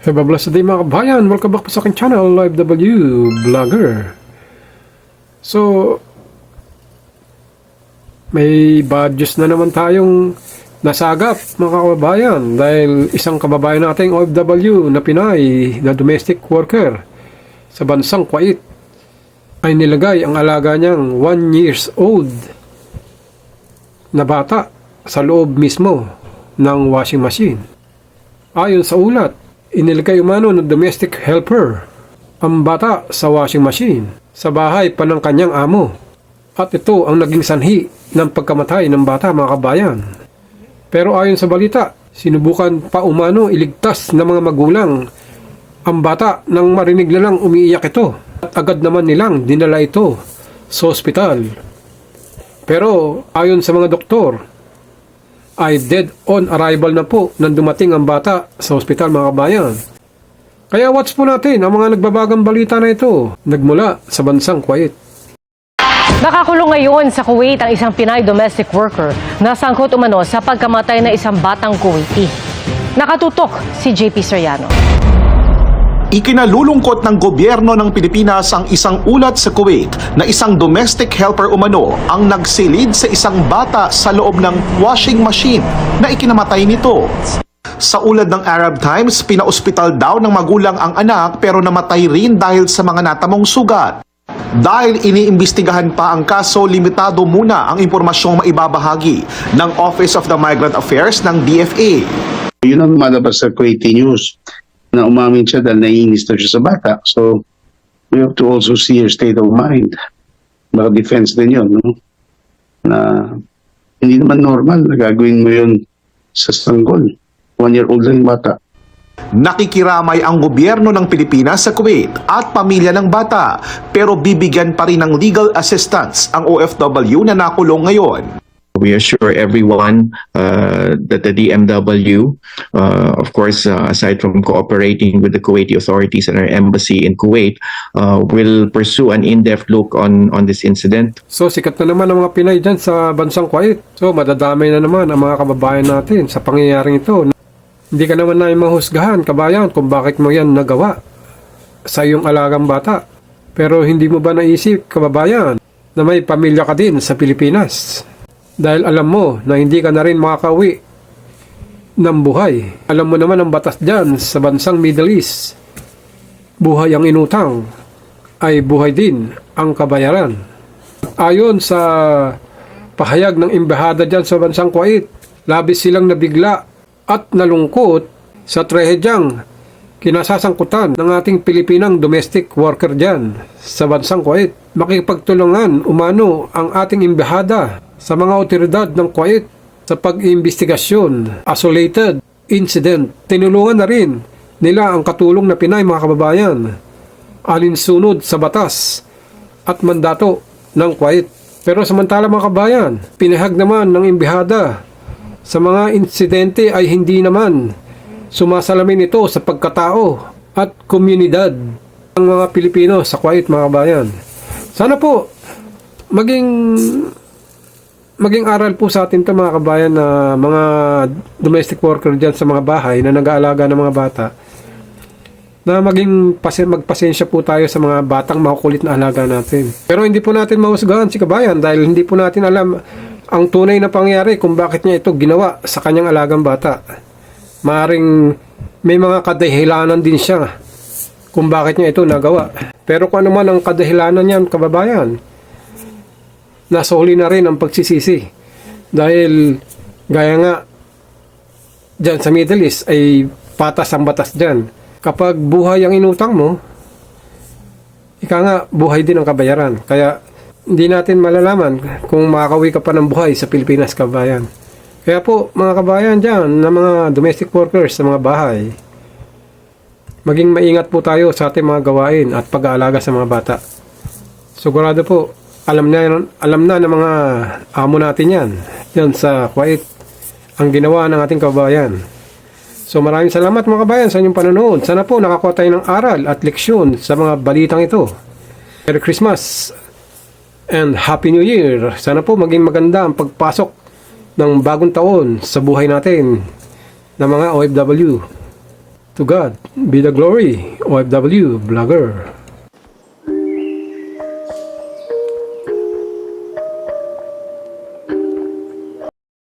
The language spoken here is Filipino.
Have a blessed day mga kabayan. Welcome back po sa aking channel, Live W Vlogger. So, may bad news na naman tayong nasagap mga kababayan dahil isang kababayan nating OFW na Pinay na domestic worker sa bansang Kuwait ay nilagay ang alaga niyang 1 years old na bata sa loob mismo ng washing machine. Ayon sa ulat, inilagay umano ng domestic helper ang bata sa washing machine sa bahay pa ng kanyang amo. At ito ang naging sanhi ng pagkamatay ng bata mga kabayan. Pero ayon sa balita, sinubukan pa umano iligtas ng mga magulang ang bata nang marinig nilang umiiyak ito. At agad naman nilang dinala ito sa ospital. Pero ayon sa mga doktor, ay dead on arrival na po nang dumating ang bata sa ospital mga kabayan. Kaya watch po natin ang mga nagbabagang balita na ito nagmula sa bansang Kuwait. Nakakulong ngayon sa Kuwait ang isang Pinay domestic worker na sangkot umano sa pagkamatay na isang batang Kuwaiti. Nakatutok si JP Soriano. Ikinalulungkot ng gobyerno ng Pilipinas ang isang ulat sa Kuwait na isang domestic helper umano ang nagsilid sa isang bata sa loob ng washing machine na ikinamatay nito. Sa ulad ng Arab Times, pinaospital daw ng magulang ang anak pero namatay rin dahil sa mga natamong sugat. Dahil iniimbestigahan pa ang kaso, limitado muna ang impormasyong maibabahagi ng Office of the Migrant Affairs ng DFA. Yun ang lumalabas sa Kuwaiti News na umamin siya dahil naiinis na siya sa bata. So, we have to also see her state of mind. Baka defense din yun, no? Na hindi naman normal na gagawin mo yun sa sanggol. One year old lang bata. Nakikiramay ang gobyerno ng Pilipinas sa Kuwait at pamilya ng bata pero bibigyan pa rin ng legal assistance ang OFW na nakulong ngayon. We assure everyone uh, that the DMW, uh, of course, uh, aside from cooperating with the Kuwaiti authorities and our embassy in Kuwait, uh, will pursue an in-depth look on, on this incident. So sikat na naman ang mga Pinay dyan sa bansang Kuwait. So madadamay na naman ang mga kababayan natin sa pangyayaring ito. Hindi ka naman namin mahusgahan, kabayan, kung bakit mo yan nagawa sa iyong alagang bata. Pero hindi mo ba naisip, kababayan, na may pamilya ka din sa Pilipinas? Dahil alam mo na hindi ka na rin makakauwi ng buhay. Alam mo naman ang batas dyan sa bansang Middle East. Buhay ang inutang ay buhay din ang kabayaran. Ayon sa pahayag ng embahada dyan sa bansang Kuwait, labis silang nabigla at nalungkot sa trahedyang kinasasangkutan ng ating Pilipinang domestic worker dyan sa bansang Kuwait. Makipagtulungan umano ang ating embahada sa mga otoridad ng Kuwait sa pag-imbestigasyon, isolated incident. Tinulungan na rin nila ang katulong na Pinay mga kababayan alinsunod sa batas at mandato ng Kuwait. Pero samantala mga kabayan, pinahag naman ng imbihada sa mga insidente ay hindi naman sumasalamin ito sa pagkatao at komunidad ng mga Pilipino sa Kuwait mga kabayan. Sana po maging maging aral po sa atin to mga kabayan na mga domestic worker dyan sa mga bahay na nag-aalaga ng mga bata na maging pasen, magpasensya po tayo sa mga batang makukulit na alaga natin. Pero hindi po natin mahusgahan si kabayan dahil hindi po natin alam ang tunay na pangyari kung bakit niya ito ginawa sa kanyang alagang bata. Maaring may mga kadahilanan din siya kung bakit niya ito nagawa. Pero kung ano man ang kadahilanan niyan, kababayan, nasa na rin ang pagsisisi. Dahil, gaya nga, dyan sa Middle East ay patas ang batas dyan. Kapag buhay ang inutang mo, ika nga, buhay din ang kabayaran. Kaya, hindi natin malalaman kung makakawi ka pa ng buhay sa Pilipinas, kabayan. Kaya po, mga kabayan dyan, na mga domestic workers sa mga bahay, maging maingat po tayo sa ating mga gawain at pag-aalaga sa mga bata. Sigurado po, alam na, alam na ng mga amo natin yan, yan sa Kuwait, ang ginawa ng ating kabayan. So maraming salamat mga kabayan sa inyong panonood. Sana po nakakuha tayo ng aral at leksyon sa mga balitang ito. Merry Christmas and Happy New Year. Sana po maging maganda ang pagpasok ng bagong taon sa buhay natin ng mga OFW. To God be the glory, OFW vlogger.